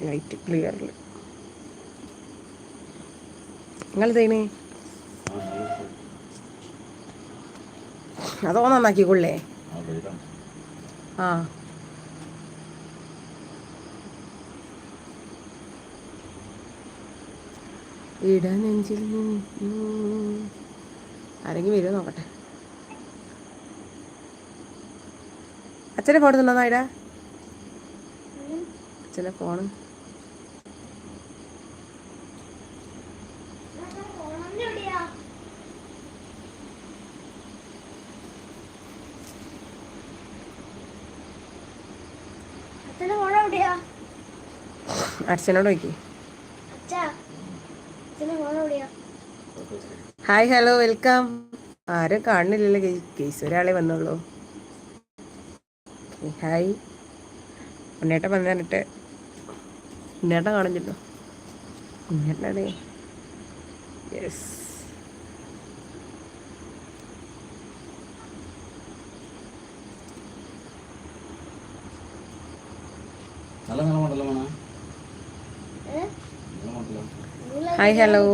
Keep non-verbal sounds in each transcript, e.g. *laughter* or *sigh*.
Light ക്ലിയറിൽ നിങ്ങൾ ചെയ്യണേ അതോ നന്നാക്കിക്കൊള്ളേ ആ. ഇടനെഞ്ചിൽ ആരെങ്കിലും വരുമോ നോക്കട്ടെ. അച്ഛനെ ഫോൺ തന്നോ അച്ഛനെ ഫോണ് അച്ഛനോട് നോക്കി. ഹായ് ഹലോ വെൽക്കം ആരും കാണുന്നില്ലല്ലോ കേസ് ഒരാളെ വന്നുള്ളൂ. ഹായ് ഉണ്ണേട്ടൻ വന്നിട്ട് ഉണ്ണേട്ട ഉണ്ണേട്ടൻ കാണുന്നില്ലോ ഉണ്ണേട്ടനേ യെസ് നല്ല നിലമുണ്ടല്ലോ മോനെ ഏ? നിലമുണ്ടല്ലോ നിങ്ങളെ ഹായ് ഹലോ.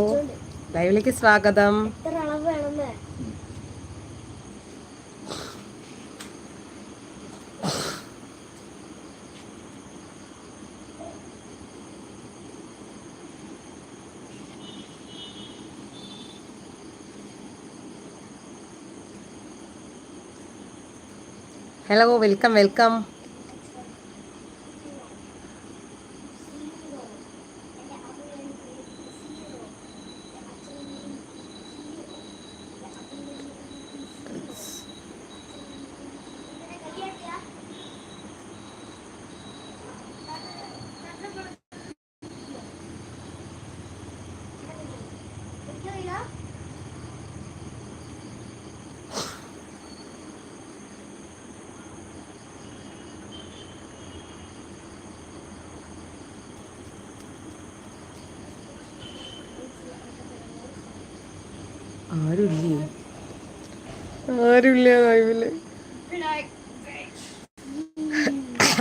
ലൈവിലേക്ക് സ്വാഗതം. Hello welcome welcome.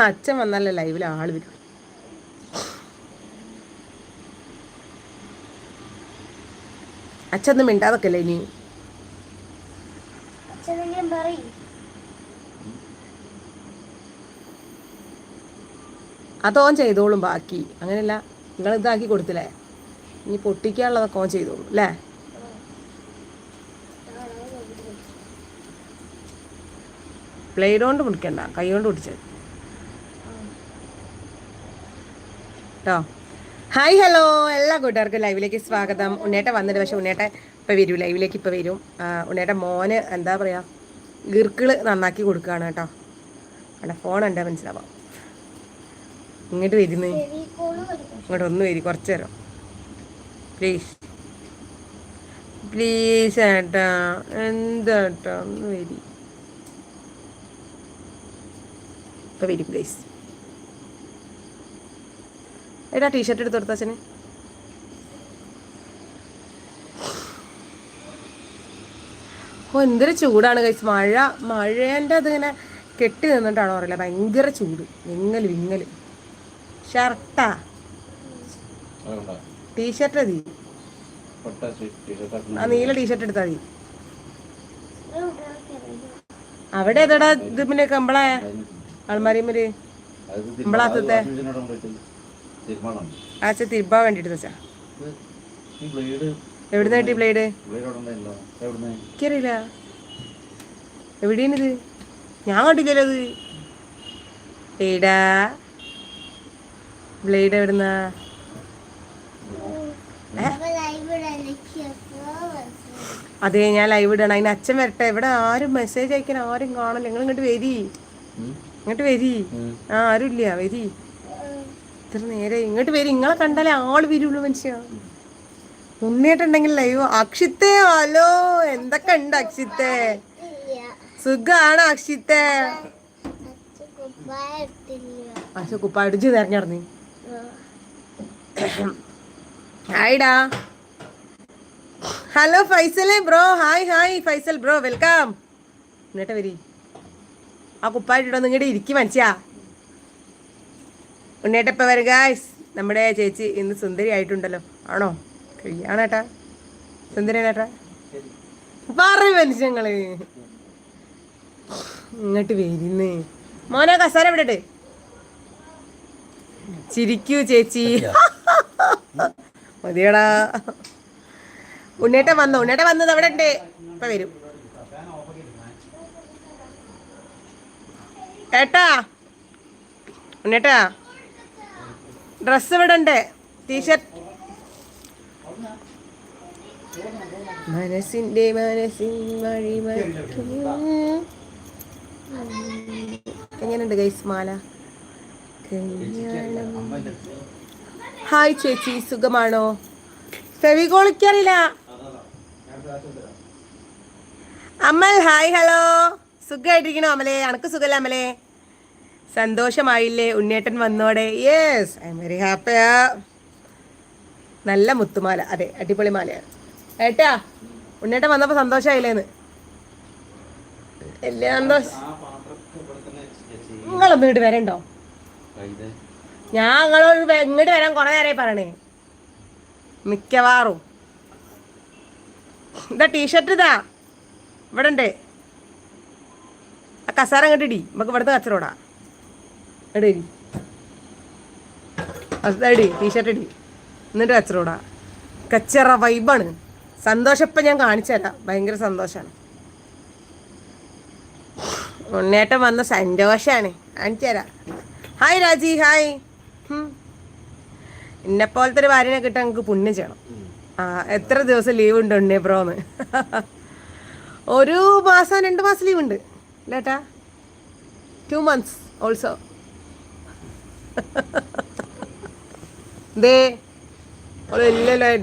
അച്ഛൻ വന്നാലേ ലൈവിൽ ആൾ വരും. അച്ഛൻ മിണ്ടാതൊക്കെയല്ലേ ഇനി? അതോൻ ചെയ്തോളും ബാക്കി. അങ്ങനെയല്ല നിങ്ങൾ ഇതാക്കി കൊടുത്തില്ലേ? ഇനി പൊട്ടിക്കാനുള്ളതൊക്കെ ഓൻ ചെയ്തോളും അല്ലേ? പ്ലേ കൊണ്ട് മുടിക്കണ്ട കൈ കൊണ്ട് പിടിച്ചത് കേട്ടോ. ഹായ് ഹലോ എല്ലാ കൂട്ടുകാർക്കും ലൈവിലേക്ക് സ്വാഗതം. ഉണ്ണേട്ട വന്നിട്ട് പക്ഷെ ഉണ്ണേട്ട ഇപ്പൊ വരും. ലൈവിലേക്ക് ഇപ്പൊ വരും. ഉണ്ണേട്ട മോന് എന്താ പറയാ ഗിർക്കിൾ നന്നാക്കി കൊടുക്കുകയാണ് കേട്ടോ. അവിടെ ഫോൺ ഉണ്ട് മനസ്സിലാവാം? ഇങ്ങോട്ട് വരുന്നേ. ഇങ്ങോട്ട് ഒന്ന് വരി. കുറച്ച് നേരം. പ്ലീസ് പ്ലീസ് ഏട്ടാ. എന്താട്ടാ ഒന്ന് വരി. ഇപ്പൊ വരും പ്ലീസ് ഏട്ടാ ടീഷർട്ട് എടുത്ത് കൊടുത്ത അച്ഛന്. ഓ എന്തൊരു ചൂടാണ് കൈസ് മഴ മഴേന്റെ അതിങ്ങനെ കെട്ടി നിന്നിട്ടാണോ അറിയില്ല. ഭയങ്കര ചൂട്. വിങ്ങൽ വിങ്ങൽ ഷർട്ടാ. ടീ ടീഷർട്ട് മതി. ആ നീല ടീഷർട്ട് എടുത്താൽ മതി. അവിടെ ഏതാടാ ഇത് പിന്നെ കമ്പളെ ആൾമാരിമര് നമ്മളാത്തത്തെ. ആച്ച തിരുമ്പാൻ വേണ്ടിട്ട് വെച്ചാ ഈ ബ്ലേഡ്. എവിടുന്ന് കിട്ടി ബ്ലേഡ്? എനിക്കറിയില്ല. എവിടെയാണിത്? ഞാൻ കണ്ടില്ലല്ലോ അത്. ഏടാ ബ്ലേഡ് എവിടുന്ന? അതെ ഞാൻ ലൈവ് ഇടണം. അതിന് അച്ഛൻ വരട്ടെ. ഇവിടെ ആരും മെസ്സേജ് അയക്കാൻ ആരും കാണല്ലോ നിങ്ങൾ ഇങ്ങോട്ട് വരി. ഇങ്ങോട്ട് വരി. ആ ആരും ഇല്ല വരി. ഇത്ര നേരെ ഇങ്ങോട്ട് വരും. ഇങ്ങളെ കണ്ടാലേ ആൾ വരുള്ളൂ മനുഷ്യ. ഉണ്ണിയിട്ടുണ്ടെങ്കിൽ ലൈവ് അക്ഷിത്തെ ഹലോ എന്തൊക്കെ ഉണ്ട് അക്ഷിത്തെ? സുഖാണ് അക്ഷിത്തെ? പക്ഷെ കുപ്പാടിച്ച് തെരഞ്ഞെടുന്നി ഹായ്ഡാ hello ഫൈസലേ bro. Hi hi Faisal bro. Welcome. എന്നിട്ട് വരി. ആ കുപ്പായിട്ടോ നിങ്ങളുടെ ഇരിക്കും മനസ്സിയാ ഉണ്ണേട്ടപ്പ വരും ഗായ്സ് നമ്മുടെ ചേച്ചി ഇന്ന് സുന്ദരി ആയിട്ടുണ്ടല്ലോ. ആണോ? കഴിയാണേട്ടാ സുന്ദരിയാണേട്ടാ പറ മനുഷ്യങ്ങൾ. ഇങ്ങോട്ട് വരുന്നേ. മോനെ കസാര എവിടെ ചിരിക്കൂ ചേച്ചി. മതിയടാ. ഉണ്ണേട്ടൻ വന്നു? ഉണ്ണേട്ടൻ വന്നത് അവിടെ ഉണ്ട് ഇപ്പൊ വരും. ഏട്ടാ. ഉണ്ണേട്ടാ ഡ്രസ് ഇവിടെ ഉണ്ട് ടീഷർട്ട് മനസ്സിന്റെ മനസ്സിൻ വഴി എങ്ങനെയുണ്ട് ഗൈസ് മാല? ഹായ് ചേച്ചി സുഖമാണോ? ഫെവികോളിക്കറിയില്ല അമ്മൽ ഹായ് ഹലോ സുഖമായിട്ടിരിക്കണോ അമലേ? അനക്ക് സുഖല്ല അമലേ? സന്തോഷമായില്ലേ ഉണ്ണേട്ടൻ വന്നോടെ? യെസ് ഐ എം വെരി ഹാപ്പിയാ നല്ല മുത്തുമാല. അതെ അടിപൊളി മാലയാണ്. ഏട്ടാ ഉണ്ണേട്ടൻ വന്നപ്പോൾ സന്തോഷമായില്ലേന്ന്? വലിയ നിങ്ങളൊന്നും ഇങ്ങോട്ട് വരണ്ടോ? ഞാൻ ഇങ്ങോട്ട് വരാൻ കുറെ നേരമായി പറയണേ. മിക്കവാറും. ഇതാ ടീഷർട്ട് ഇതാ. ഇവിടെ ഉണ്ട് ആ കസാര അങ്ങോട്ട് ഇടി. നമുക്ക് ഇവിടുത്തെ കച്ചറോടാ അതാ ഇടി ടീഷർട്ട് അടി എന്നിട്ട് കച്ചറോടാ കച്ചറ വൈബാണ് സന്തോഷം ഇപ്പം ഞാൻ കാണിച്ചുതരാം ഭയങ്കര സന്തോഷമാണ് ഉണ്ണേട്ടം വന്ന സന്തോഷാണ്. കാണിച്ചുതരാം ഹായ് രാജി. ഹായ് എന്നെ പോലത്തെ ഒരു ഭാര്യനെ കിട്ടാൻ നമുക്ക് പുണ്യം ചെയ്യണം. ആ എത്ര ദിവസം ലീവ് ഉണ്ട് ഉണ്ണേ ബ്രോന്ന്? ഒരു മാസം രണ്ട് മാസം ലീവ് ഉണ്ട്. ലേട്ടാ ടു മന്ത്സ് ഓൾസോ ദേ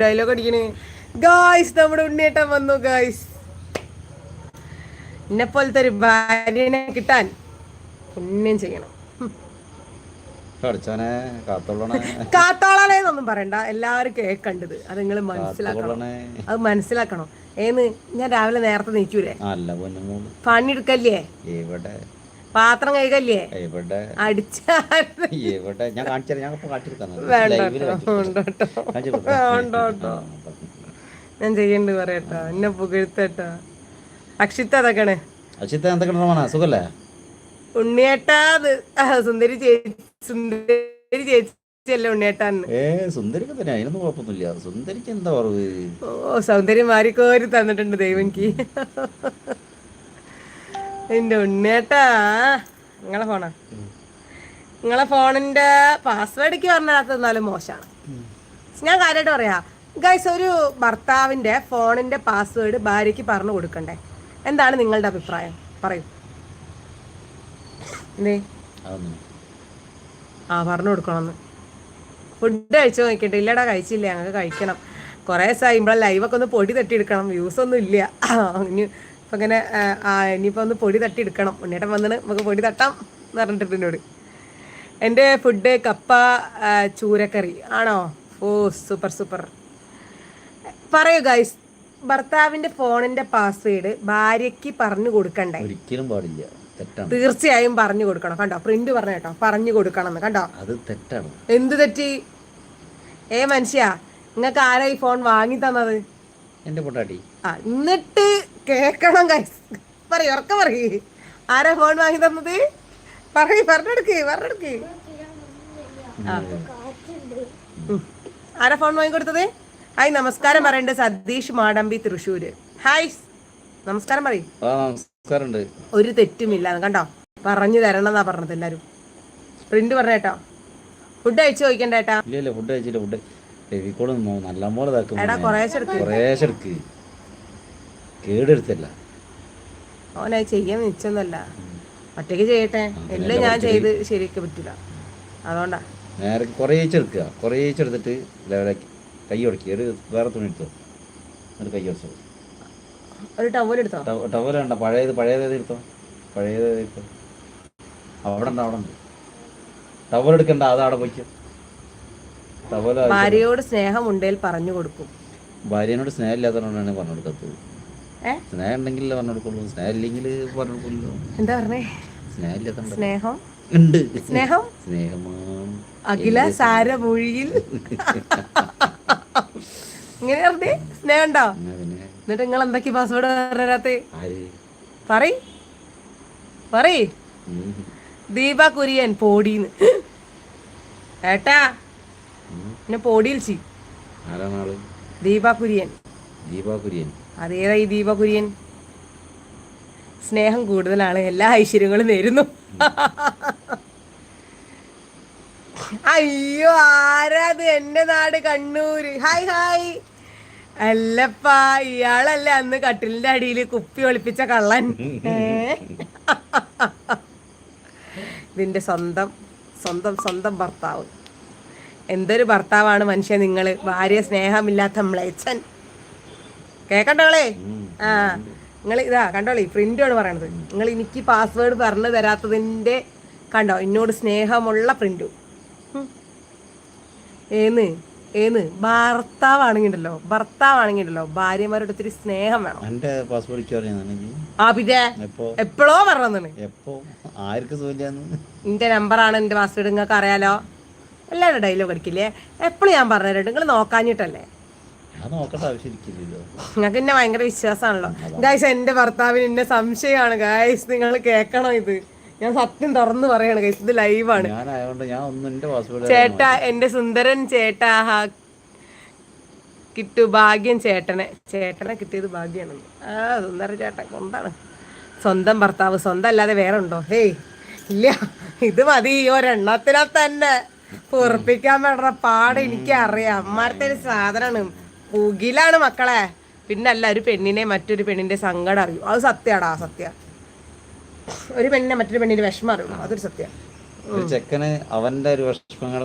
ഡയലോഗ് അടിക്കണേ. ഗായ്സ് നമ്മുടെ ഉണ്ണിയേട്ടൻ വന്നു ഗായ്സ് എന്നെ പോലത്തെ ഒരു ഭാര്യനെ കിട്ടാൻ പുണ്യം ചെയ്യണം. കടിച്ചോനെ കാത്തോളണേ. കാത്തോളാനേന്നൊന്നും പറയണ്ട. എല്ലാവരും കേക്കണ്ടത്. അത് നിങ്ങൾ മനസ്സിലാക്കണം. അത് മനസ്സിലാക്കണം. ഏന്ന് ഞാൻ രാവിലെ നേരത്തെ നീക്കൂലേ പണിയെടുക്കല്ലേ? പാത്രം കൈകല്ലേ എവിടെ ഞാൻ കാണിച്ചു ഞാൻ. ഞാൻ ചെയ്യണ്ട് പറയട്ടോ. എന്നെ പുകഴ്ത്തട്ടോ. അക്ഷിത്ത അതൊക്കെയാണ്. അക്ഷിത്ത എന്തൊക്കെ സുഖല്ലേ? ഉണ്ണിയേട്ടാ സുന്ദരി ചേച്ചി സുന്ദരി ഓ സൗന്ദര്യം മാറിക്കോരി തന്നിട്ടുണ്ട് ദൈവൻക്ക്. എന്റെ ഉണ്ണേട്ടാ നിങ്ങളെ ഫോണാ നിങ്ങളെ ഫോണിന്റെ പാസ്വേഡൊക്കെ പറഞ്ഞാത്ത എന്നാലും മോശമാണ് ഞാൻ കാര്യമായിട്ട് പറയാ ഗൈസ് ഒരു ഭർത്താവിന്റെ ഫോണിന്റെ പാസ്വേഡ് ഭാര്യയ്ക്ക് പറഞ്ഞു കൊടുക്കണ്ടേ? എന്താണ് നിങ്ങളുടെ അഭിപ്രായം? പറയൂ. എന്തേ? ആ പറഞ്ഞു കൊടുക്കണമെന്ന്. ഫുഡ് കഴിച്ചു നോക്കിയിട്ട് ഇല്ലടാ കഴിച്ചില്ല ഞങ്ങൾക്ക് കഴിക്കണം. കുറേ ദിവസമായി ഇവിടെ ലൈവൊക്കെ ഒന്ന് പൊടി തട്ടിയെടുക്കണം വ്യൂസ് ഒന്നും ഇല്ല. *laughs* ഇനി ഇപ്പം ഇങ്ങനെ ഇനിയിപ്പോൾ ഒന്ന് പൊടി തട്ടിയെടുക്കണം ഉണ്ണിയേട്ടൻ വന്നിട്ട് നമുക്ക് പൊടി തട്ടാം എന്ന് പറഞ്ഞിട്ട് എന്നോട്. എന്റെ ഫുഡ് കപ്പ ചൂരക്കറി. ആണോ? ഓ സൂപ്പർ സൂപ്പർ പറയൂ ഗൈസ് ഭർത്താവിന്റെ ഫോണിന്റെ പാസ്വേഡ് ഭാര്യയ്ക്ക് പറഞ്ഞു കൊടുക്കണ്ടേ? ഒരിക്കലും പാടില്ല. തീർച്ചയായും പറഞ്ഞു കൊടുക്കണം. കണ്ടോ? പ്രിന്റ് പറഞ്ഞ കേട്ടോ. പറഞ്ഞു കൊടുക്കണം എന്ന്. കണ്ടോ? അത് തെറ്റാണ്. എന്ത് തെറ്റി? ഏ മനുഷ്യ നിങ്ങൾക്ക് ആരാ ഈ ഫോൺ വാങ്ങി തന്നത്? എന്റെ പൊട്ടാടി ആ എന്നിട്ട് കേക്കണം ഗൈസ് പറയ് ഉറക്കം പറയേ. ആരാ ഫോൺ വാങ്ങി തന്നത്? പറയ് പറഞ്ഞെടുക്ക് പറഞ്ഞെടുക്ക്. ആരാ ഫോൺ വാങ്ങി കൊടുത്തത്? ഹായ് നമസ്കാരം പറയണ്ടേ സതീഷ് മാടമ്പി തൃശ്ശൂര്. ഹായ്. നമസ്കാരം പറയ്. ഒരു തെറ്റുമില്ല. കണ്ടോ? പറഞ്ഞു തരണം എന്നാ പറഞ്ഞത് എല്ലാരും. പ്രിന്റ് പറഞ്ഞേട്ടോ ഫുഡ് കഴിച്ചു ചോദിക്കണ്ടേട്ടാ ഫുഡ് കഴിച്ചില്ല ഫുഡ് നല്ല പോലെ കേടെടുത്തല്ല. അവനെ ചെയ്യാൻ നിച്ചൊന്നല്ല. ഒറ്റയ്ക്ക് ചെയ്യട്ടെ? എല്ലാം ഞാൻ ചെയ്ത് ശരിയാക്കി പറ്റില്ല. അതുകൊണ്ടാ. നേരെ കുറേച്ചെടുക്കുക കുറേച്ചെടുത്തിട്ട് ലെവലാക്കി കൈ ഉടക്കി. ഒരു വേറെ തുണി എടുത്തോ? എന്നിട്ട് കൈ ഉടച്ചോ? ഒരു ടവൽ എടുത്തോ? ടവൽ വേണ്ട പഴയത് പഴയത് എടുത്തോ? പഴയത് എടുത്തോ? അവിടെ ഉണ്ട് അവിടെ ഉണ്ട്. ടവൽ എടുക്കണ്ട അത് അവിടെ പോയിക്കോ. ടവൽ ഭാര്യയോട് സ്നേഹം ഉണ്ടെങ്കിൽ പറഞ്ഞു കൊടുക്കും. ഭാര്യനോട് സ്നേഹം ഇല്ലാത്തതുകൊണ്ടാണ് പറഞ്ഞു കൊടുക്കാത്തത്. സ്നേഹം ഉണ്ടെങ്കിൽ പറഞ്ഞു കൊടുക്കുള്ളൂ സ്നേഹം ഇല്ലെങ്കിൽ പറഞ്ഞു കൊടുക്കുള്ളൂ എന്താ പറഞ്ഞേ? സ്നേഹം സ്നേഹം? ഉണ്ട്. സ്നേഹം? സ്നേഹമാണ് അഖില സാരമൊഴിയിൽ. ഇങ്ങനെ പറഞ്ഞേ? സ്നേഹം ഉണ്ടോ എന്നിട്ട് നിങ്ങൾ എന്തൊക്കെ പാസ്വേഡ് ആര്? പറയ്. പറയ്. ദീപ കുര്യൻ പോടീന്ന്. ഏട്ടാ എന്നെ പോടിയിൽ ചീ. ദീപ കുര്യൻ. ദീപ കുര്യൻ. അതേതാ ഈ ദീപകുര്യൻ? സ്നേഹം കൂടുതലാണ് എല്ലാ ഐശ്വര്യങ്ങളും നേരുന്നു. അയ്യോ ആരാത് എന്റെ നാട് കണ്ണൂര്. ഹായ് ഹായ് അല്ലപ്പാ ഇയാളല്ലേ അന്ന് കട്ടിലിന്റെ അടിയിൽ കുപ്പി ഒളിപ്പിച്ച കള്ളൻ? ഇതിന്റെ സ്വന്തം സ്വന്തം സ്വന്തം ഭർത്താവ്. എന്തൊരു ഭർത്താവാണ് മനുഷ്യ നിങ്ങൾ ഭാര്യ സ്നേഹമില്ലാത്ത മ്ലേച്ഛൻ. കേക്കണ്ടോളേ. ആ. നിങ്ങൾ ഇതാ കണ്ടോളേ പ്രിന്റാണ് പറയണത്. നിങ്ങൾ എനിക്ക് പാസ്വേഡ് പറഞ്ഞു തരാത്തതിന്റെ കണ്ടോ എന്നോട് സ്നേഹമുള്ള പ്രിന്റു. ഏന്ന് ഏന്ന് ഭർത്താവാണെങ്കിണ്ടല്ലോ ഭർത്താവാണെങ്കിണ്ടല്ലോ ഭാര്യമാരോട് ഒത്തിരി സ്നേഹം വേണം. എന്റെ അറിയാണെങ്കിൽ ആ പിന്നെ എപ്പോഴോ പറഞ്ഞതാണ്? എന്റെ നമ്പറാണ് എന്റെ പാസ്വേഡ് നിങ്ങൾക്ക് അറിയാലോ എല്ലാവരും ഡയലോഗ് അടിക്കില്ലേ എപ്പോഴും ഞാൻ പറഞ്ഞു തരട്ടെ നിങ്ങൾ നോക്കാഞ്ഞിട്ടല്ലേ? നിങ്ങൾക്ക് എന്നെ ഭയങ്കര വിശ്വാസമാണല്ലോ. ഗായ്സ് എന്റെ ഭർത്താവിന് എന്നെ സംശയമാണ്. ഗായ്സ് നിങ്ങൾ കേൾക്കണോ ഇത്. ഞാൻ സത്യം തുറന്നു പറയാണ് ഗൈസ് ഇത് ലൈവാണ് എന്റെ ചേട്ടാ എന്റെ സുന്ദരൻ ചേട്ടാ ഹാ കിട്ടു ഭാഗ്യം ചേട്ടനെ. ചേട്ടനെ കിട്ടിയത് ഭാഗ്യമാണ് ആ സുന്ദര ചേട്ടൻ കൊണ്ടാണ്. സ്വന്തം ഭർത്താവ് സ്വന്തം അല്ലാതെ വേറെ ഉണ്ടോ? ഹേയ് ഇല്ല. ഇത് മതി ഒരെണ്ണത്തിനെ തന്നെ. പൊറപ്പിക്കാൻ വേണ്ട പാട് എനിക്കറിയാം. അമ്മാരത്തെ ഒരു സാധനമാണ് പുകിലാണ് മക്കളെ. പിന്നെ അല്ല ഒരു പെണ്ണിനെ മറ്റൊരു പെണ്ണിന്റെ സങ്കടം അറിയും. അത് സത്യമാടാ സത്യ. ഒരു പെണ്ണിനെ മറ്റൊരു പെണ്ണിന്റെ വിഷമം അറിയും. അതൊരു സത്യം. ചെക്കന് അവന്റെ ഒരു വിഷമങ്ങൾ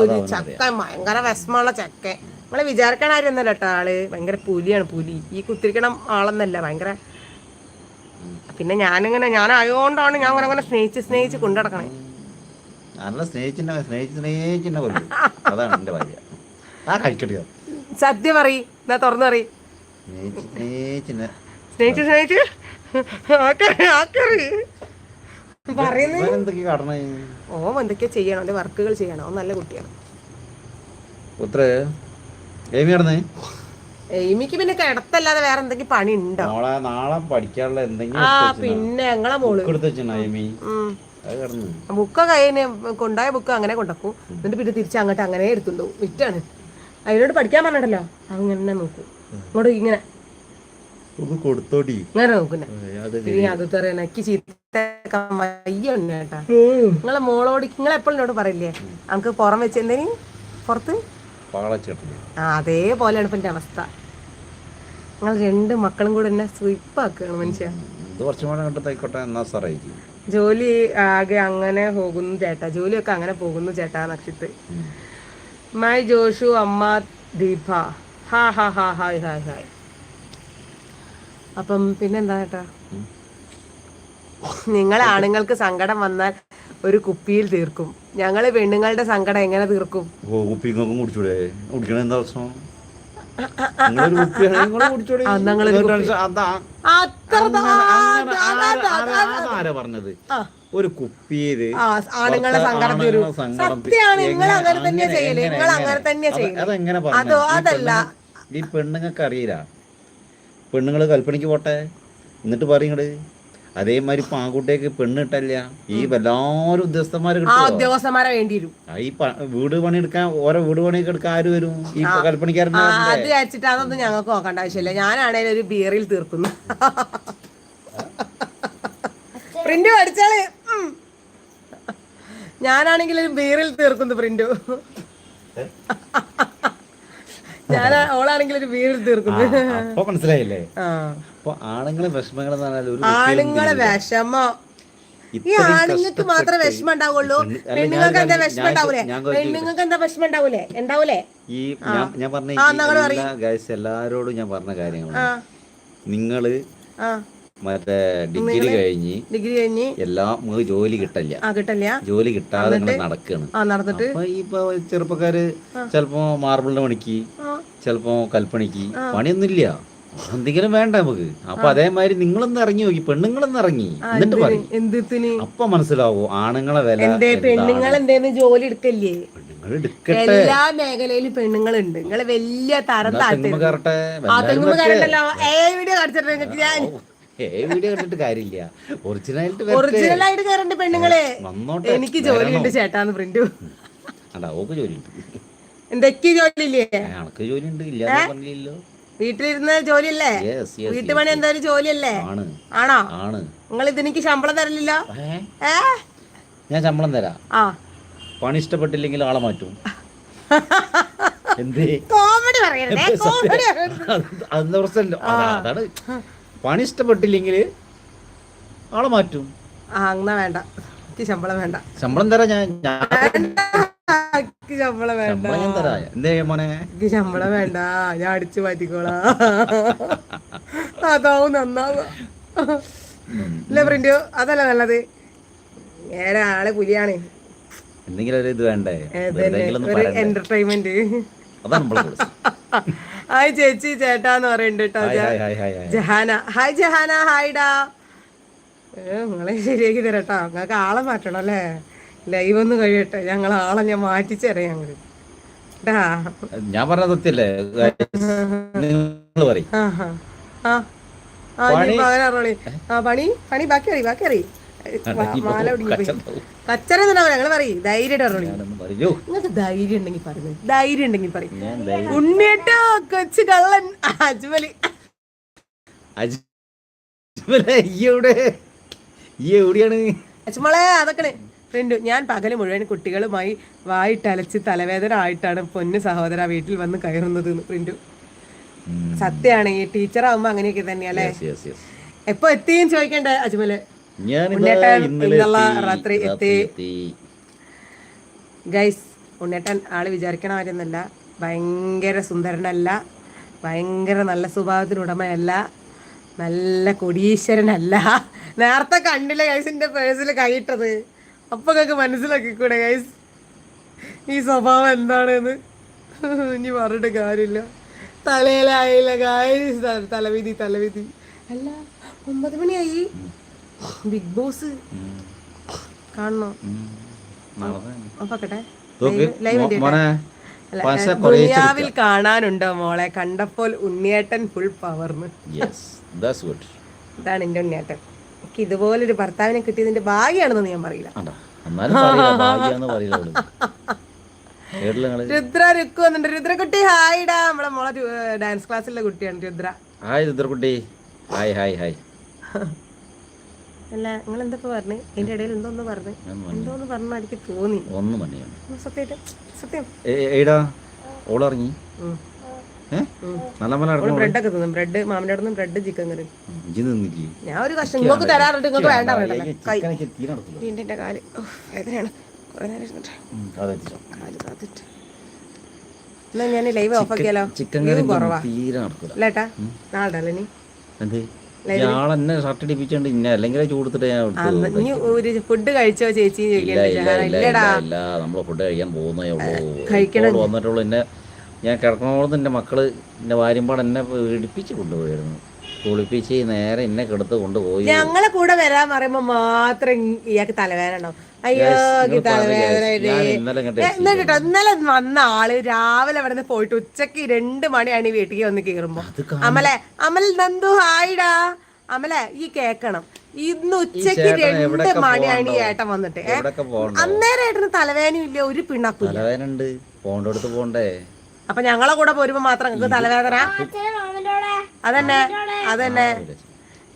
ഒരു അവനറിയാം. ചക്ക ഭയങ്കര വിഷമമുള്ള ചക്ക നിങ്ങളെ വിചാരിക്കണ ആരൊന്നല്ല കേട്ടോ ആൾ. ഭയങ്കര പുലിയാണ് പുലി. ഈ കുത്തിരിക്കണം ആളെന്നല്ല ഭയങ്കര. പിന്നെ ഞാനിങ്ങനെ ഞാൻ ആയതുകൊണ്ടാണ് ഞാൻ അങ്ങനെ അങ്ങനെ സ്നേഹിച്ച് സ്നേഹിച്ച് കൊണ്ടുനടക്കണേ സ്നേഹിച്ചിട്ടുണ്ടെങ്കിൽ സ്നേഹിച്ച് സ്നേഹിച്ചിട്ടുണ്ടെങ്കിൽ അതാണ് എന്റെ ഭാര്യ ആ കഴിക്കട്ടെ സത്യം പറയ്. എന്നാ തുറന്നു പറയ്. സ്നേഹിച്ച് സ്നേഹിച്ച്. ഓ എന്തൊക്കെയാ ചെയ്യണം. അവന്റെ വർക്കുകൾ ചെയ്യണം. നല്ല കുട്ടിയാണ്. എയ്മിക്ക് പിന്നെ കിടത്തല്ലാതെ വേറെ എന്തെങ്കിലും പണി ഉണ്ടോ നാളെ പഠിക്കാനുള്ള എന്തെങ്കിലും ആ പിന്നെ ഞങ്ങളെ മോൾ. ബുക്ക് കയ്യിന് കൊണ്ടായ ബുക്ക് അങ്ങനെ കൊണ്ടാക്കും എന്നിട്ട് പിന്നെ തിരിച്ച് അങ്ങോട്ട് അങ്ങനെ എടുത്തുണ്ടോ വിറ്റാണ്. അതിനോട് പഠിക്കാൻ പറഞ്ഞിട്ടല്ലോ. അങ്ങനെ നോക്കും. ഇങ്ങോട്ട് ഇങ്ങനെ. കൊടുത്തോടി. ഇങ്ങനെ നോക്കുന്നേ അത് എനിക്ക് നിങ്ങളെ മോളോട് നിങ്ങളെപ്പോഴും എന്നോട് പറയില്ലേ? നമുക്ക് പുറം വെച്ച് എന്തേലും പുറത്ത്? ആ അതേപോലെയാണ് ഇപ്പൊ എന്റെ അവസ്ഥ. നിങ്ങൾ രണ്ട് മക്കളും കൂടെ എന്നെ സ്വിപ്പാക്കുകയാണ് മനുഷ്യ. ജോലി ആകെ അങ്ങനെ പോകുന്നു ചേട്ടാ. ജോലിയൊക്കെ അങ്ങനെ പോകുന്നു ചേട്ടാ നക്ഷിത്ത്. മൈ ജോഷു അമ്മ ദീപ ഹാ ഹാ ഹാ ഹായ് ഹായ് ഹായ് അപ്പം പിന്നെന്താ ചേട്ടാ? നിങ്ങൾ ആണുങ്ങൾക്ക് സങ്കടം വന്നാൽ ഒരു കുപ്പിയിൽ തീർക്കും. ഞങ്ങൾ പെണ്ണുങ്ങളുടെ സങ്കടം എങ്ങനെ തീർക്കും? ഓ കുപ്പി കുടിച്ചൂടെ കുടിക്കണ എന്താ പ്രശ്നം? അത്ര പറഞ്ഞത്. ഒരു കുപ്പിയിൽ ആ ആണുങ്ങളെ പുറത്തെ സങ്കടം തീരും ആണുങ്ങളെ സങ്കടം തീ- സത്യമാണ്. നിങ്ങൾ അങ്ങനെ തന്നെ ചെയ്യൽ. നിങ്ങൾ അങ്ങനെ? തന്നെ അത് ചെയ്യൽ. അതെങ്ങനെ അതോ അതല്ല ഈ പെണ്ണുങ്ങൾക്ക് അറിയില്ല. പെണ്ണുങ്ങൾ കൽപ്പണിക്ക് പോട്ടെ. എന്നിട്ട് പറയുന്നത് അതേമാതിരി ഇപ്പൊ ആൺകുട്ടിയൊക്കെ പെണ്ണ് കിട്ടല്ല. ഈ എല്ലാരും ഉദ്യോഗസ്ഥന്മാരെ ഉദ്യോഗസ്ഥന്മാരെ വേണ്ടി വരും. ഈ വീട് പണി എടുക്കാൻ ഓരോ വീട് പണി എടുക്കാൻ ആര് വരും? ഈ കൽപ്പണിക്കാരൻ അത് വിചാരിച്ചിട്ട് അതൊന്നും ഞങ്ങൾക്ക് നോക്കേണ്ട ആവശ്യമില്ല. ഞാനാണേലും ഒരു ബിയറിൽ തീർക്കുന്നു. പ്രിന്റ് പഠിച്ചാൾ ഉം. ഞാനാണെങ്കിൽ ഒരു ബിയറിൽ തീർക്കുന്നു പ്രിന്റു. ഞാൻ ഓളാണെങ്കിൽ ഒരു ബീറിൽ തീർക്കുന്നു. അപ്പൊ മനസ്സിലായില്ലേ? അപ്പൊ ആണുങ്ങളെ വിഷമങ്ങൾ ആണുങ്ങളെ വിഷമോ. ഈ ആണുങ്ങൾക്ക് മാത്രമേ വിഷമം ഉണ്ടാവുള്ളൂ. പെണ്ണുങ്ങൾക്ക് എന്താ വിഷമം ഉണ്ടാവൂലേ? പെണ്ണുങ്ങൾക്ക് എന്താ വിഷമം ഉണ്ടാവൂലേ? ഉണ്ടാവൂലേ? ഈ ഞാൻ ഞാൻ പറഞ്ഞ എല്ലാരോടും ഞാൻ പറഞ്ഞ കാര്യങ്ങളാണ്. നിങ്ങൾ മറ്റേ ഡിഗ്രി കഴിഞ്ഞ് ഡിഗ്രി കഴിഞ്ഞ് എല്ലാം ജോലി കിട്ടല്ല. കിട്ടില്ല. ജോലി കിട്ടാതെ നടക്കാണ്. ആ നടന്നിട്ട്? ഇപ്പൊ ചെറുപ്പക്കാര് ചിലപ്പോ മാർബിളിന്റെ പണിക്ക് ചെലപ്പോ കൽപ്പണിക്ക് പണിയൊന്നുമില്ല. എന്തെങ്കിലും വേണ്ട നമുക്ക്. അപ്പൊ അതേമാതിരി നിങ്ങളൊന്ന് ഇറങ്ങി നോക്കി പെണ്ണുങ്ങളൊന്ന് ഇറങ്ങി. എന്നിട്ട് പറയും. അപ്പൊ മനസ്സിലാവോ ആണുങ്ങളെ വില പെണ്ണുങ്ങൾ എന്തേന്ന് ജോലി എടുക്കല്ലേ? എല്ലാ മേഖലയിലും പെണ്ണുങ്ങളുണ്ട്. നിങ്ങൾ വലിയ തരം താല്പര്യം കറട്ടെ തെങ്ങുമ്മ കയറട്ടെ? ആ ഏ വീഡിയോ കാണിച്ചിട്ട് ഞാൻ ഏ വീഡിയോ കണ്ടിട്ട് കാര്യമില്ല. ഒറിജിനാലിറ്റി ഒറിജിനൽ ആയിട്ട് കയറണ്ട് പെണ്ണുങ്ങളെ. വന്നോട്ടെ. എനിക്ക് ജോലിയുണ്ട് ചേട്ടാന്ന് പ്രിന്റു. അണ്ടാ ഓക്ക് ജോലിയുണ്ട് എന്തൊക്കെ ജോലിയില്ലേ? അയാൾക്ക് ജോലിയുണ്ട് ഇല്ലാതെ പറഞ്ഞില്ലല്ലോ. വീട്ടിലിരുന്ന് ജോലിയല്ലേ? വീട്ടുപണി എന്തായാലും ജോലിയല്ലേ? ആണ്. ആണോ? നിങ്ങൾ ഇതെനിക്ക് ശമ്പളം തരലില്ലോ? ഞാൻ ശമ്പളം തരാം. ആ. പണി ഇഷ്ടപ്പെട്ടില്ലെങ്കിൽ ആളെ മാറ്റും. എന്തേ? കോമഡി പറയരുതേ അതാണ്. പണി ഇഷ്ടപ്പെട്ടില്ലെങ്കിൽ ആളെ മാറ്റും. ആ എന്നാ വേണ്ട. എനിക്ക് ശമ്പളം വേണ്ട. ശമ്പളം തരാം ഞാൻ. എനിക്ക് ശമ്പളം വേണ്ട. ശമ്പളം ഞാൻ തരാം. എന്തേ മോനെ? എനിക്ക് ശമ്പളം വേണ്ട. ഞാൻ അടിച്ചു മാറ്റിക്കോളാം. അതാവും നന്നാവുക. അല്ലേ പ്രിന്റു? അതല്ല നല്ലത്. നേരെ ആളെ പുലിയാണ്. എന്തെങ്കിലും ഒരു ഇത് വേണ്ടേ? എന്റർടൈൻമെന്റ് അതാണ് നമ്മളെ ഹായ് ചേച്ചി ചേട്ടാന്ന് പറയുന്നുണ്ട് കേട്ടോ. ജഹാന. ഹായ് ജഹാന. ഹായ്ഡാ നിങ്ങളെ ശരിയാക്കി തരട്ടോ നിങ്ങൾക്ക് ആളെ മാറ്റണം അല്ലേ? ലൈവ് ഒന്ന് കഴിയട്ടെ. ഞങ്ങൾ ആളെ ഞാൻ മാറ്റിച്ചേരാം ഞങ്ങൾ ഞാൻ പറഞ്ഞ സത്യല്ലേ? പണി- പണി ബാക്കി അറിയും ബാക്കി അറിയും. കച്ചറ തന്നെ ഞങ്ങൾ പറയും? ധൈര്യം അറിഞ്ഞോളി ഞാനൊന്ന് പറയൂ. നിങ്ങൾക്ക് ധൈര്യം ഉണ്ടെങ്കിൽ പറഞ്ഞു ധൈര്യം ഉണ്ടെങ്കിൽ പറയും. ഞാൻ ധൈര്യം- ഉണ്ണിയേട്ടോ കൊച്ചു കള്ളൻ. അജ്മലി. ഈ എവിടെ ഈ എവിടെയാണ് അച്ഛമോളെ അതൊക്കെ ഫ്രണ്ട് ഞാൻ പകൽ മുഴുവൻ കുട്ടികളുമായി വായിട്ടലച്ച് തലവേദന ആയിട്ടാണ് പൊന്ന് സഹോദര വീട്ടിൽ വന്ന് കയറുന്നത് പ്രിന്റു സത്യമാണ് ഈ ടീച്ചറാവുമ്പോ അങ്ങനെയൊക്കെ തന്നെയല്ലേ? എപ്പോ എത്തിയും ചോദിക്കണ്ടേ അജ്മൽ? ഇന്നലെ രാത്രി എത്തി. ഗൈസ് ഉണ്ണേട്ടൻ ആൾ വിചാരിക്കണമായിരുന്നില്ല ഭയങ്കര സുന്ദരനല്ല. ഭയങ്കര നല്ല സ്വഭാവത്തിനുടമയല്ല നല്ല കൊടീശ്വരനല്ല. നേരത്തെ കണ്ടില്ല ഗൈസിന്റെ പേഴ്സിൽ കൈയിട്ടത്? അപ്പൊ നിങ്ങൾക്ക് മനസ്സിലാക്കിക്കൂടെ ഗൈസ്? ഈ സ്വഭാവം എന്താണെന്ന്? ഇനി പറഞ്ഞിട്ട് കാര്യമില്ല. തലയിലായില്ല ഗൈസ്. തലവിധി തലവിധി അല്ല ഒമ്പത് മണിയായി. ബിഗ് ബോസ് കാണണോ? നോക്കട്ടെ. ദുനിയാവിൽ കാണാനുണ്ടോ മോളെ? കണ്ടപ്പോൾ ഉണ്ണിയേട്ടൻ ഫുൾ പവർന്ന് ഇതാണ് എന്റെ ഉണ്ണിയേട്ടൻ. എനിക്ക് ഇതുപോലൊരു ഭർത്താവിനെ കിട്ടിയതിന്റെ ഭാഗ്യാണെന്ന് ഞാൻ പറയില്ല. രുദ്ര രുക്കു എന്നുണ്ട് രുദ്രകുട്ടി ഹായിടാ നമ്മളെ മോളെ ഡാൻസ് ക്ലാസ്സിലെ കുട്ടിയാണ് രുദ്ര. ഹായ് രുദ്രകുട്ടി ഹായ് ഹായ് ഹായ് അല്ല നിങ്ങൾ എന്തൊക്കെ പറഞ്ഞു? എന്റെ ഇടയിൽ എന്തോന്ന് പറഞ്ഞു? എന്തോന്ന് പറഞ്ഞു എനിക്ക് തോന്നി. ഒന്ന് മണിയാണ് സത്യമായിട്ട് സത്യം. ഏടാ ഓളിറങ്ങി. ബ്രെഡൊക്കെ തിന്നും. ബ്രെഡ് മാമിന്റെ ബ്രെഡ് ചിക്കൻ കറി. ഞാൻ ഒരു കഷ്ണം നിങ്ങൾക്ക് തരാറുണ്ട് നിങ്ങൾക്ക് വേണ്ട വേണ്ടല്ലേ? വീണ്ടിന്റെ കാൽ. ഉഫ്, വേദനയാണ്. കുറെ നേരം ഇരുന്നിട്ട്. അതെ കാൽ കാത്തിട്ട് എന്നാ ഞാൻ ലൈവ് ഓഫ് ആക്കിയാലോ? ചിക്കൻ കറി കുറവാ. അല്ലേട്ടാ നാളെ നീ? ഇയാളെന്നെ ഷർട്ട് ഇടിപ്പിച്ചോണ്ട് ഇന്ന അല്ലെങ്കിൽ ചൂടുത്തിട്ട് ഞാൻ ഫുഡ് കഴിച്ചോ ചേച്ചി ഇല്ല നമ്മൾ ഫുഡ് കഴിക്കാൻ പോകുന്നേ ഉള്ളൂ. വന്നിട്ടുള്ളൂ എന്നെ ഞാൻ കിടക്കണോടത്ത് എന്റെ മക്കൾ എന്റെ ഭാര്യമ്പാട് എന്നെ ഇടിപ്പിച്ച് കൊണ്ടുപോയിരുന്നു കുളിപ്പിച്ച് നേരെ എന്നെ കിടത്ത് കൊണ്ടുപോയി. ഞങ്ങളെ കൂടെ വരാൻ പറയുമ്പോ മാത്രം ഇയാൾക്ക് തലവേദന അയ്യോ എന്നിട്ട് കേട്ടോ ഇന്നലെ വന്ന ആൾ രാവിലെ അവിടെ നിന്ന് പോയിട്ട് ഉച്ചയ്ക്ക് രണ്ട് മണിയാണ് ഈ വീട്ടിൽ വന്ന് കേറുമ്പോ അമലെ അമൽ നന്ദു ഹായിടാ. അമലെ ഈ കേക്കണം. ഇന്ന് ഉച്ചയ്ക്ക് രണ്ട് മണിയാണ് ഈ ഏട്ടൻ വന്നിട്ട്. അന്നേരം ഏട്ടന് തലവേദന ഇല്ല ഒരു പിണപ്പ് തലവേദന ഉണ്ട് പോണ്ടടുത്ത് പോണ്ടേ അപ്പൊ ഞങ്ങളെ കൂടെ പോരുമ്പോ മാത്രം നിങ്ങൾക്ക് തലവേദന? അതന്നെ അതന്നെ.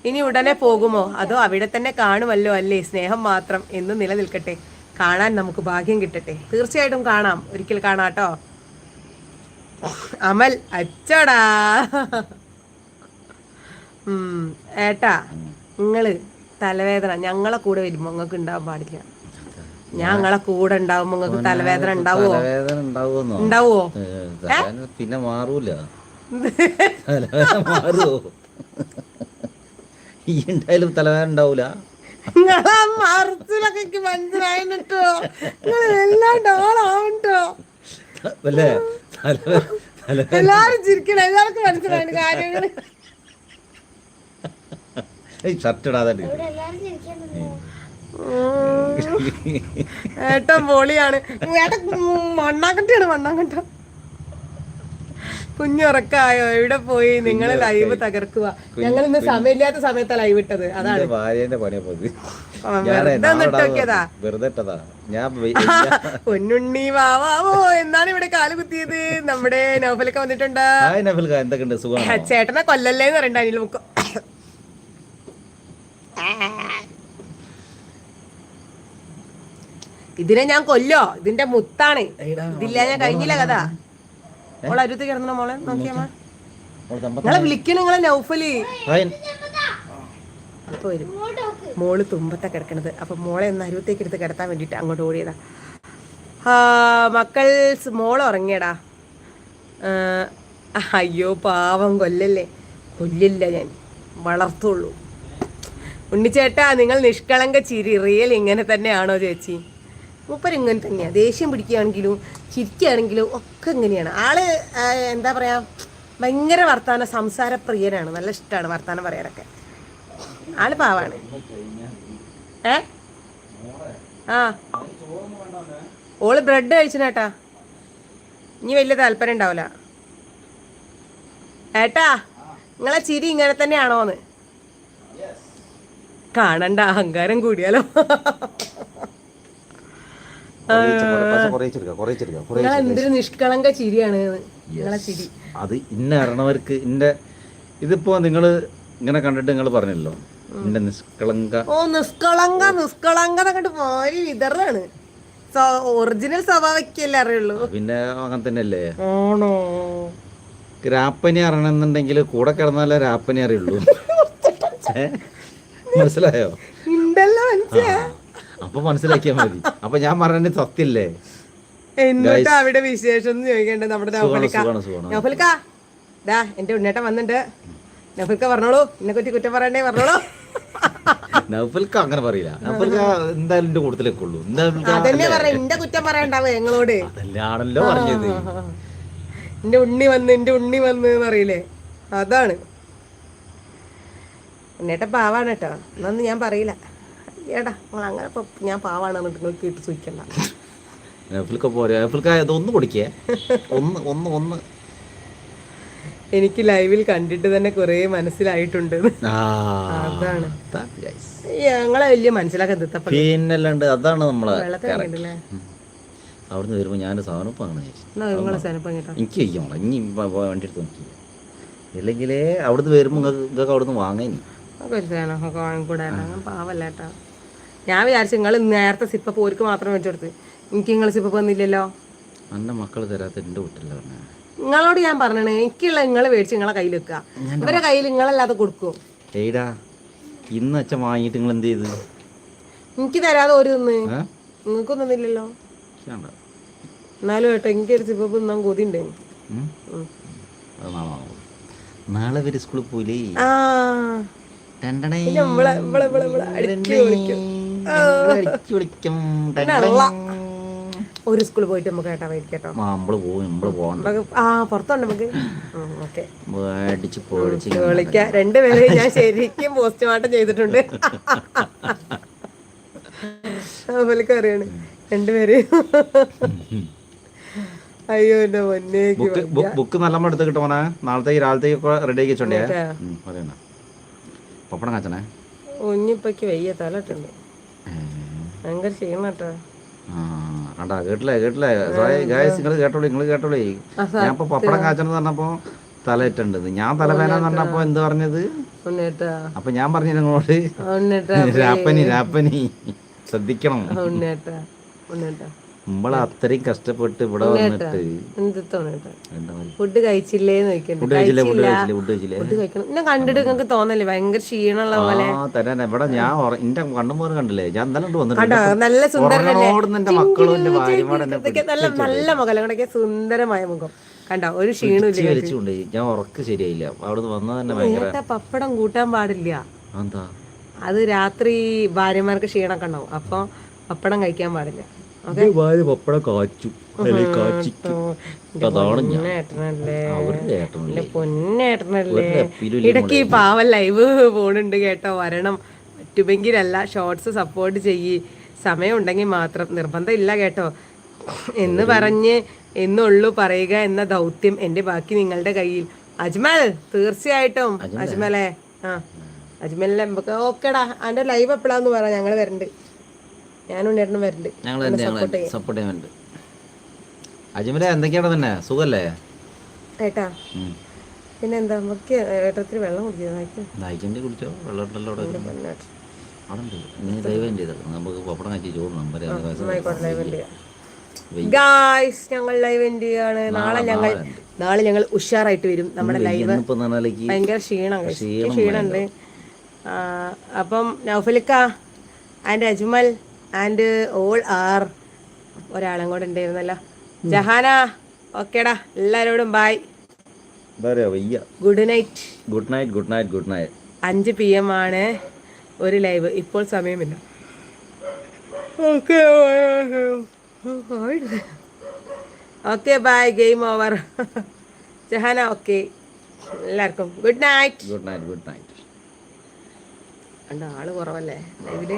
ഇനി ഉടനെ പോകുമോ? അതോ അവിടെ തന്നെ കാണുമല്ലോ അല്ലേ? സ്നേഹം മാത്രം എന്ന് നിലനിൽക്കട്ടെ. കാണാൻ നമുക്ക് ഭാഗ്യം കിട്ടട്ടെ. തീർച്ചയായിട്ടും കാണാം. ഒരിക്കൽ കാണാട്ടോ. അമൽ അച്ചടാ. ഏട്ടാ നിങ്ങൾ തലവേദന. ഞങ്ങളെ കൂടെ വരുമ്പോ നിങ്ങൾക്ക് ഉണ്ടാവാൻ പാടില്ല. ഞങ്ങളെ കൂടെ ഉണ്ടാവുമ്പോ നിങ്ങൾക്ക് തലവേദന ഉണ്ടാവോ? ഉണ്ടാവോ? പിന്നെ മാറൂല. മാറുമോ ഈ ഉണ്ടായാലും തലവേദന ഉണ്ടാവൂല നിങ്ങളെ മറച്ചിലൊക്കെ എനിക്ക് മനസ്സിലായിട്ടോ നിങ്ങൾ എല്ലാം അല്ലേ? എല്ലാരും ചിരിക്കണം എല്ലാവർക്കും കാര്യങ്ങൾ ഷർട്ട് ഇടാതെ ഏട്ടൻ പൊളിയാണ്. ഏട്ടൻ മണ്ണാങ്കട്ടിയാണ് മണ്ണാങ്കട്ട. കുഞ്ഞുറക്കായോ? എവിടെ പോയി? നിങ്ങൾ ലൈവ് തകർക്കുക ഞങ്ങൾ ഇന്ന് സമയമില്ലാത്ത സമയത്താ ലൈവ് ഇട്ടത്. അതാണ്. ഭാര്യന്റെ പണിയാ ഞാനേ വെറുതെ ഞാൻ പൊന്നുണ്ണി വാവാവോ? എന്നാണ് ഇവിടെ കാൽ കുത്തിയത്? നമ്മുടെ നോഫലൊക്കെ വന്നിട്ടുണ്ട്. ചേട്ടനെ കൊല്ലല്ലേ എന്തൊക്കെയുണ്ട്? സുഖമാണോ? ചേട്ടനെ കൊല്ലല്ലേന്ന് പറയണ്ട അനിൽ മുക്കം ഇതിനെ ഞാൻ കൊല്ലോ. ഇതിന്റെ മുത്താണ്. ഇതില്ല ഞാൻ കഴിഞ്ഞില്ല കഥ. മോളെ അരുത്ത് കിടന്ന മോളെ നോക്കിയമ്മ മോൾ. തമ്പ- നിങ്ങളെ വിളിക്കണ നിങ്ങളെ നൗഫലി. ഹായ്. അപ്പൊ വരും. മോൾ തുമ്പത്തെ കിടക്കണത്. അപ്പൊ മോളെ ഒന്ന് അരുവത്തേക്ക് എടുത്ത് കിടത്താൻ വേണ്ടിട്ട് അങ്ങോട്ട് ഓടിയതാ. മക്കൾ മോൾ ഉറങ്ങിയടാ. അയ്യോ പാവം കൊല്ലല്ലേ. കൊല്ലില്ല ഞാൻ. വളർത്തുള്ളൂ. ഉണ്ണിച്ചേട്ടാ നിങ്ങൾ നിഷ്കളങ്ക ചിരി. റിയൽ ഇങ്ങനെ തന്നെയാണോ ചേച്ചി? മൂപ്പർ ഇങ്ങനെ തന്നെയാണ് ദേഷ്യം പിടിക്കുകയാണെങ്കിലും ചിരിക്കുകയാണെങ്കിലും ഒക്കെ ഇങ്ങനെയാണ്. ആൾ എന്താ പറയാ ഭയങ്കര വർത്താന സംസാരപ്രിയനാണ്. നല്ല ഇഷ്ടമാണ് വർത്താനം പറയാനൊക്കെ. ആൾ പാവാണ്. ഏ? ആ. ഓൾ ബ്രെഡ് കഴിച്ചിനേട്ടാ. ഇനി വലിയ താല്പര്യം ഉണ്ടാവില്ല ഏട്ടാ നിങ്ങളെ ചിരി ഇങ്ങനെ തന്നെയാണോന്ന്? കാണണ്ട അഹങ്കാരം കൂടിയാലോ? എന്തൊരു നിഷ്കളങ്ക ചിരിയാണ് ചിരി. അത് ഇന്ന അറിയണവർക്ക് ഇന്റെ ഇതിപ്പോ നിങ്ങൾ ഇങ്ങനെ കണ്ടിട്ട് നിങ്ങൾ പറഞ്ഞല്ലോ ഇന്റെ നിഷ്കളങ്ക ഓ നിഷ്കളങ്ക നിഷ്കളങ്ക എന്നൊക്കെ പോരി വിതറാണ്. ഒറിജിനൽ സ്വഭാവക്കല്ലേ അറിയുള്ളൂ. പിന്നെ അങ്ങനെ തന്നെയല്ലേ? ആണോ? രാപ്പനി അറിയണമെന്നുണ്ടെങ്കിൽ കൂടെ കിടന്നാലേ രാപ്പനി അറിയുള്ളൂ? *laughs* മനസ്സിലായോ? ഉണ്ടല്ലോ മനസ്സിലാ ആ, അപ്പൊ മനസ്സിലാക്കിയാ മതി. അപ്പൊ ഞാൻ പറഞ്ഞ സത്യല്ലേ? എന്നിട്ട് അവിടെ വിശേഷം എന്ന് ചോദിക്കണ്ടേ? നമ്മുടെ നൗഫലിക്ക. ദാ എന്റെ ഉണ്ണേട്ടൻ വന്നിട്ടുണ്ട് നൗഫലിക്ക പറഞ്ഞോളൂ. എന്നെ കുറ്റി കുറ്റം പറയണ്ടേ? പറഞ്ഞോളൂ. നൗഫൽക്ക് അങ്ങനെ പറയില്ല. നൗഫൽക്ക് എന്തായാലും എന്റെ കൂട്ടത്തിലേക്ക് ഉള്ളൂ. എന്റെ കുറ്റം പറയണ്ടാവേ ഞങ്ങളോട്? അതല്ലാണല്ലോ പറഞ്ഞത്. എന്റെ ഉണ്ണി വന്ന് എന്റെ ഉണ്ണി വന്ന് പറയില്ലേ? അതാണ്. ഉണ്ണേട്ടൻ പാവാണ് കേട്ടോ. എന്നൊന്നും ഞാൻ പറയില്ല. ഏടാ നിങ്ങൾ അങ്ങനെ ഇപ്പൊ ഞാൻ പാവാണ് എന്നിട്ട് നിങ്ങൾ കേട്ട് സൂചിക്കണ്ട ആപ്പിൾക്ക് പോരെ ആപ്പിൾക്ക് ഒന്ന് കുടിക്കേ. ഒന്ന് ഒന്ന് ഒന്ന്. എനിക്ക് ലൈവിൽ കണ്ടിട്ട് തന്നെ കൊറേ മനസ്സിലായിട്ടുണ്ട്. അതാണ്. ഞങ്ങളെ വലിയ മനസ്സിലാക്കാൻ പിന്നല്ലാണ്ട് അതാണ് നമ്മളെ. അവിടുന്ന് വരുമ്പോ ഞാൻ സാധനം വാങ്ങണം ചേച്ചി എന്നാ നിങ്ങളെ സനപ്പം കേട്ടോ എനിക്ക് ഇനി വണ്ടി എടുത്ത് നോക്കി ഇല്ലെങ്കിൽ അവിടുന്ന് വരുമ്പോ നിങ്ങൾക്ക് ഇതൊക്കെ അവിടുന്ന് വാങ്ങാൻ നമുക്ക് ഞാൻ വിചാരിച്ചു നിങ്ങൾ നേരത്തെ സിപ്പ് പോർക്ക് മാത്രം വെച്ചെടുത്ത് എനിക്ക് നിങ്ങൾ സിപ്പ് വന്നില്ലല്ലോ എന്റെ മക്കൾ തരാത്ത എന്റെ വീട്ടില്ല നിങ്ങളോട് ഞാൻ പറഞ്ഞേ എനിക്കുള്ള നിങ്ങൾ മേടിച്ച് നിങ്ങളെ കയ്യിൽ വെക്കുക. ഇവരെ കയ്യിൽ നിങ്ങളല്ലാതെ കൊടുക്കും? ഏടാ ഇന്ന് അച്ഛൻ വാങ്ങിയിട്ട് നിങ്ങൾ എന്ത് ചെയ്തു? എനിക്ക് തരാതെ ഒരു തിന്ന്. നിങ്ങൾക്കൊന്നില്ലല്ലോ. എന്നാലും കേട്ടോ എനിക്കൊരു സിപ്പപ്പ് തിന്നാൻ കൊതി ഉണ്ടായിരുന്നു? നാളെ വാങ്ങും സ്കൂളിൽ പോയില്ലേ ആ. ടണ്ടണേ. നമ്മളെ നമ്മളെ നമ്മളെ നമ്മളെ അടിച്ചു വിളിക്കും ഒരു സ്കൂളിൽ പോയിട്ട് നമുക്ക് കേട്ടാ മേടിക്കട്ടോ നമ്മൾ പോകും നമ്മൾ പോകണ്ട. ആ പുറത്തുണ്ട് നമുക്ക്. ഓക്കെ. പൊളിച്ച് വിളിക്കാം രണ്ടുപേരെ ഞാൻ ശരിക്കും പോസ്റ്റ്മോർട്ടം ചെയ്തിട്ടുണ്ട്. അവർക്ക് അറിയാണ്. രണ്ടുപേര്. അയ്യോ എന്റെ പൊന്നേക്ക് ബുക്ക് നല്ല എടുത്ത് കിട്ടുമോനെ നാളത്തേക്ക് രാവിലത്തേക്ക് റെഡി ആക്കി വെച്ചോണ്ടേ. പറയണ. പപ്പടം കാച്ചണേ? കുഞ്ഞിപ്പയ്ക്ക് വയ്യ തലട്ടുണ്ട്. ഭയങ്കര ക്ഷീണം കേട്ടോ ആ കണ്ടാ കേട്ടില്ലേ കേട്ടില്ലേ? ഗായസ് നിങ്ങൾ കേട്ടോളൂ നിങ്ങൾ കേട്ടോളൂ. ഞാൻ ഇപ്പൊ പപ്പടം കാച്ചണെന്ന് പറഞ്ഞപ്പോ തലയിട്ടുണ്ട്. ഞാൻ തലവേന പറഞ്ഞപ്പോ എന്ത് പറഞ്ഞത്? അപ്പൊ ഞാൻ പറഞ്ഞു നിങ്ങളോട്? *laughs* രാപ്പനി രാപ്പനി. ശ്രദ്ധിക്കണം. ഉണ്ണേട്ടാ ഉണ്ണേട്ടാ നമ്മളെ അത്രയും കഷ്ടപ്പെട്ട് ഇവിടെ വന്നിട്ട് എന്ത് ഉണ്ണേട്ടാ ഫുഡ് കഴിച്ചില്ലേന്ന് ഫുഡ് കഴിച്ചില്ലേ ഫുഡ് കഴിച്ചില്ലേ. ഫുഡ് കഴിച്ചില്ലേ? ഫുഡ് കഴിക്കണം. എന്നെ കണ്ടിട്ട് നിങ്ങൾക്ക് തോന്നല്ലേ ഭയങ്കര ക്ഷീണമുള്ള പോലെ. ആ തരാൻ ഇവിടെ ഞാൻ എന്റെ കണ്ണും പോലും കണ്ടില്ലേ? ഞാൻ എന്തായാലും വന്നിട്ടുണ്ട് നല്ല എന്റെ മക്കളും എന്റെ ഭാര്യമാരും നല്ല നല്ല മുഖം സുന്ദരമായ മുഖം. കണ്ടോ? ഒരു വലിച്ചുകൊണ്ട് ഞാൻ ഉറക്ക് ശരിയായില്ല. അവിടുന്ന് വന്നത് തന്നെ ഭയങ്കര പപ്പടം കൂട്ടാൻ പാടില്ല. എന്താ അത് രാത്രി ഭാര്യമാർക്ക് ക്ഷീണമൊക്കെ ഉണ്ടാവും. അപ്പൊ പപ്പടം കഴിക്കാൻ പാടില്ല. ഭാര്യ പപ്പടം കാച്ചു. അതാണ് പൊന്നേട്ടനല്ലേ. ഇടയ്ക്ക് ഈ പാവം ലൈവ് പോണുണ്ട് കേട്ടോ വരണം. പറ്റുമെങ്കിലല്ല ഷോർട്സ് സപ്പോർട്ട് ചെയ്യ്. സമയം ഉണ്ടെങ്കിൽ മാത്രം. നിർബന്ധം ഇല്ല കേട്ടോ. എന്ന് പറഞ്ഞ് എന്നുള്ളു പറയുക എന്ന ദൗത്യം എന്റെ ബാക്കി നിങ്ങളുടെ കയ്യിൽ. അജ്മൽ തീർച്ചയായിട്ടും. അജ്മലെ? ആ. അജ്മലിനെ ഓക്കെടാ അന്റെ ലൈവ് എപ്പോഴാന്ന് പറ ഞങ്ങൾ വരണ്ട്. ഞാനും ഉണ്ണേട്ടനും ഞങ്ങൾ സപ്പോർട്ട് ചെയ്യാൻ വേണ്ടി അജ്മലെ എന്തൊക്കെയാണ് തന്നെ? സുഖല്ലേ? ഏട്ടാ. പിന്നെ എന്താ നമുക്ക് ഏട്ടത്തിന് വെള്ളം കുടിക്കുന്നത് ദാഹിക്കണ്ടി കുടിച്ചോ? വെള്ളം ഉണ്ടല്ലോ അവിടെ അവിടെ ഉണ്ട് നീ ദൈവം ചെയ്തത് നമുക്ക് പപ്പടം കാച്ചി ചോറ് നമ്പർ ഉണ്ട് ഗായ്സ് ഞങ്ങൾ ലൈവ് എൻഡ് ചെയ്യാണ് നാളെ ഞങ്ങൾ നാളെ ഞങ്ങൾ ഉഷാറായിട്ട് വരും നമ്മുടെ ലൈവ്. ഭയങ്കര ക്ഷീണം ക്ഷീണമുണ്ട് അപ്പം നൗഫലിക്ക and Ajmal and all R ഒരാളും കൂടെ ഉണ്ടായിരുന്നല്ലോ. ജഹാന ഓക്കേടാ. എല്ലാരോടും ബായ് വയ്യ. Good night good night good night good night അഞ്ച് പി എം ആണ് ഒരു ലൈവ് ഇപ്പോൾ സമയമില്ല. Okay okay bye game over Jahana okay എല്ലാവർക്കും good night good night good night ആൾ കുറവല്ലേ? ലൈവിൽ